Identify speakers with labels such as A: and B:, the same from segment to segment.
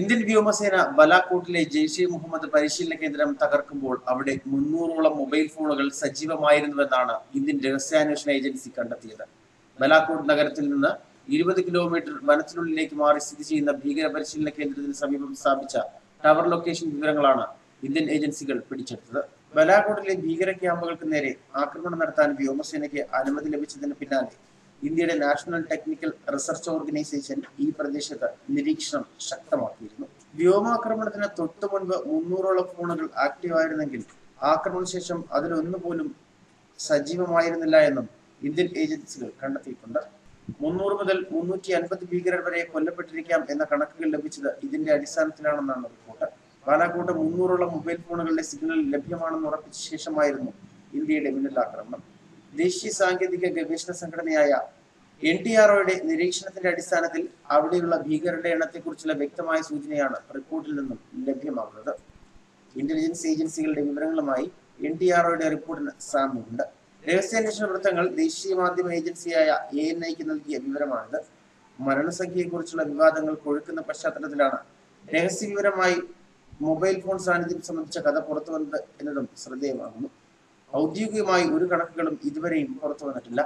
A: Indian വ്യോമസേന ബലാക്കോട്ടിലെ ജെയ്ഷെ മുഹമ്മദ് പരിശീലന കേന്ദ്രം തകർക്കുമ്പോൾ അവിടെ മുന്നൂറോളം മൊബൈൽ ഫോണുകൾ സജീവമായിരുന്നുവെന്നാണ് ഇന്ത്യൻ രഹസ്യാന്വേഷണ ഏജൻസി കണ്ടെത്തിയത്. ബലാക്കോട്ട് നഗരത്തിൽ നിന്ന് ഇരുപത് കിലോമീറ്റർ വനത്തിനുള്ളിലേക്ക് മാറി സ്ഥിതി ചെയ്യുന്ന ഭീകര പരിശീലന കേന്ദ്രത്തിന് സമീപം സ്ഥാപിച്ച ടവർ ലൊക്കേഷൻ വിവരങ്ങളാണ് ഇന്ത്യൻ ഏജൻസികൾ പിടിച്ചെടുത്തത്. ബലാക്കോട്ടിലെ ഭീകര ക്യാമ്പുകൾക്ക് നേരെ ആക്രമണം നടത്താൻ വ്യോമസേനയ്ക്ക് അനുമതി ലഭിച്ചതിന് പിന്നാലെ ഇന്ത്യയുടെ നാഷണൽ ടെക്നിക്കൽ റിസർച്ച് ഓർഗനൈസേഷൻ ഈ പ്രദേശത്ത് നിരീക്ഷണം ശക്തമാക്കിയിരുന്നു. വ്യോമാക്രമണത്തിന് തൊട്ടു മുൻപ് മുന്നൂറോളം ഫോണുകൾ ആക്റ്റീവ് ആയിരുന്നെങ്കിൽ ആക്രമണ ശേഷം അതിലൊന്നു പോലും സജീവമായിരുന്നില്ല എന്നും ഇന്ത്യൻ ഏജൻസികൾ കണ്ടെത്തിയിട്ടുണ്ട്. മുന്നൂറ് മുതൽ മുന്നൂറ്റി അൻപത് ഭീകരർ വരെ കൊല്ലപ്പെട്ടിരിക്കാം എന്ന കണക്കുകൾ ലഭിച്ചത് ഇതിന്റെ അടിസ്ഥാനത്തിലാണെന്നാണ് റിപ്പോർട്ട്. ബാലാക്കോട്ട് മുന്നൂറോളം മൊബൈൽ ഫോണുകളുടെ സിഗ്നൽ ലഭ്യമാണെന്ന് ഉറപ്പിച്ച ശേഷമായിരുന്നു ഇന്ത്യയുടെ മിന്നലാക്രമണം. ദേശീയ സാങ്കേതിക ഗവേഷണ സംഘടനയായ എൻ ടി ആർഒയുടെ നിരീക്ഷണത്തിന്റെ അടിസ്ഥാനത്തിൽ അവിടെയുള്ള ഭീകരരുടെ എണ്ണത്തെക്കുറിച്ചുള്ള വ്യക്തമായ സൂചനയാണ് റിപ്പോർട്ടിൽ നിന്നും ലഭ്യമാകുന്നത്. ഇന്റലിജൻസ് ഏജൻസികളുടെ വിവരങ്ങളുമായി എൻ ടി ആർഒയുടെ റിപ്പോർട്ടിന് സാമ്യമുണ്ട്. രഹസ്യാന്വേഷണ വൃത്തങ്ങൾ ദേശീയ മാധ്യമ ഏജൻസിയായ എ എൻ ഐക്ക് നൽകിയ വിവരമാണിത്. മരണസംഖ്യയെക്കുറിച്ചുള്ള വിവാദങ്ങൾ കൊഴുക്കുന്ന പശ്ചാത്തലത്തിലാണ് രഹസ്യ വിവരമായി മൊബൈൽ ഫോൺ സാന്നിധ്യം സംബന്ധിച്ച കഥ പുറത്തു വന്നത് എന്നതും ശ്രദ്ധേയമാകുന്നു. ഔദ്യോഗികമായി ഒരു കണക്കുകളും ഇതുവരെയും പുറത്തു വന്നിട്ടില്ല.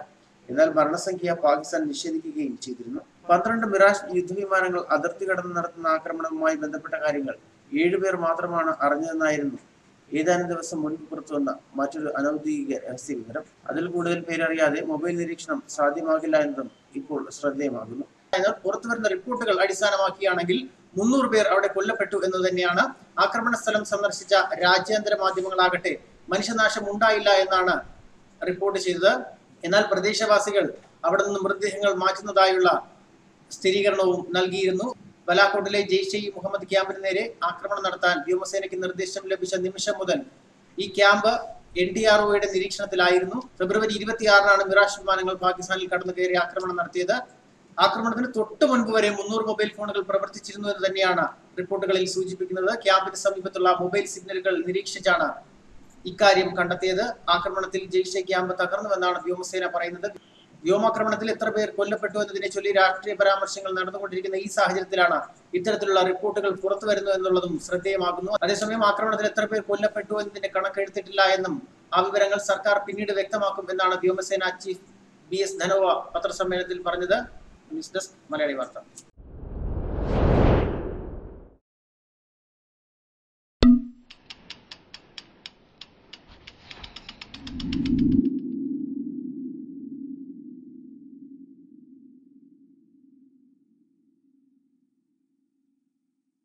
A: എന്നാൽ മരണസംഖ്യ പാകിസ്ഥാൻ നിഷേധിക്കുകയും ചെയ്തിരുന്നു. പന്ത്രണ്ട് മിറാഷ് യുദ്ധവിമാനങ്ങൾ അതിർത്തി കടന്ന് നടത്തുന്ന ആക്രമണവുമായി ബന്ധപ്പെട്ട കാര്യങ്ങൾ ഏഴുപേർ മാത്രമാണ് അറിഞ്ഞതെന്നായിരുന്നു ഏതാനും ദിവസം മുൻപ് പുറത്തുവന്ന മറ്റൊരു അനൌദ്യോഗിക രഹസ്യ വിവരം. അതിൽ കൂടുതൽ പേരറിയാതെ മൊബൈൽ നിരീക്ഷണം സാധ്യമാകില്ല എന്നതും ഇപ്പോൾ ശ്രദ്ധേയമാകുന്നു. പുറത്തു പുറത്തുവരുന്ന റിപ്പോർട്ടുകൾ അടിസ്ഥാനമാക്കിയാണെങ്കിൽ മുന്നൂറ് പേർ അവിടെ കൊല്ലപ്പെട്ടു എന്ന് തന്നെയാണ് ആക്രമണ സ്ഥലം സന്ദർശിച്ച രാജ്യാന്തര മാധ്യമങ്ങളാകട്ടെ മനുഷ്യനാശം ഉണ്ടായില്ല എന്നാണ് റിപ്പോർട്ട് ചെയ്തത്. എന്നാൽ പ്രദേശവാസികൾ അവിടെ നിന്ന് മൃതദേഹങ്ങൾ മാറ്റുന്നതായുള്ള സ്ഥിരീകരണവും നൽകിയിരുന്നു. ബലാക്കോട്ടിലെ ജെയ്ഷെ ഇ മുഹമ്മദ് ക്യാമ്പിന് നേരെ ആക്രമണം നടത്താൻ വ്യോമസേനയ്ക്ക് നിർദ്ദേശം ലഭിച്ച നിമിഷം മുതൽ ഈ ക്യാമ്പ് എൻ ഡി ആർ ഒയുടെ നിരീക്ഷണത്തിലായിരുന്നു. ഫെബ്രുവരി ഇരുപത്തിയാറിനാണ് മിറാഷ് വിമാനങ്ങൾ പാകിസ്ഥാനിൽ കടന്നു കയറി ആക്രമണം നടത്തിയത്. ആക്രമണത്തിന് തൊട്ടു മുൻപ് വരെ മുന്നൂറ് മൊബൈൽ ഫോണുകൾ പ്രവർത്തിച്ചിരുന്നു എന്ന് തന്നെയാണ് റിപ്പോർട്ടുകളിൽ സൂചിപ്പിക്കുന്നത്. ക്യാമ്പിന് സമീപത്തുള്ള മൊബൈൽ സിഗ്നലുകൾ നിരീക്ഷിച്ചാണ് ഇക്കാര്യം കണ്ടെത്തിയത് ആക്രമണത്തിൽ ജെയ്ഷെ ക്യാമ്പ് തകർന്നുവെന്നാണ് വ്യോമസേന പറയുന്നത്. വ്യോമാക്രമണത്തിൽ എത്ര പേർ കൊല്ലപ്പെട്ടു എന്നതിനെ ചൊല്ലി രാഷ്ട്രീയ പരാമർശങ്ങൾ നടന്നുകൊണ്ടിരിക്കുന്ന ഈ സാഹചര്യത്തിലാണ് ഇത്തരത്തിലുള്ള റിപ്പോർട്ടുകൾ പുറത്തു വരുന്നു എന്നുള്ളതും ശ്രദ്ധേയമാകുന്നു. അതേസമയം ആക്രമണത്തിൽ എത്ര പേർ കൊല്ലപ്പെട്ടു എന്നതിന്റെ കണക്കെടുത്തിട്ടില്ല എന്നും ആ വിവരങ്ങൾ സർക്കാർ പിന്നീട് വ്യക്തമാക്കും എന്നാണ് വ്യോമസേന ചീഫ് ബി എസ് ധനോവ പത്രസമ്മേളനത്തിൽ പറഞ്ഞത്. ന്യൂസ് ഡെസ്ക് മലയാളി വാർത്ത.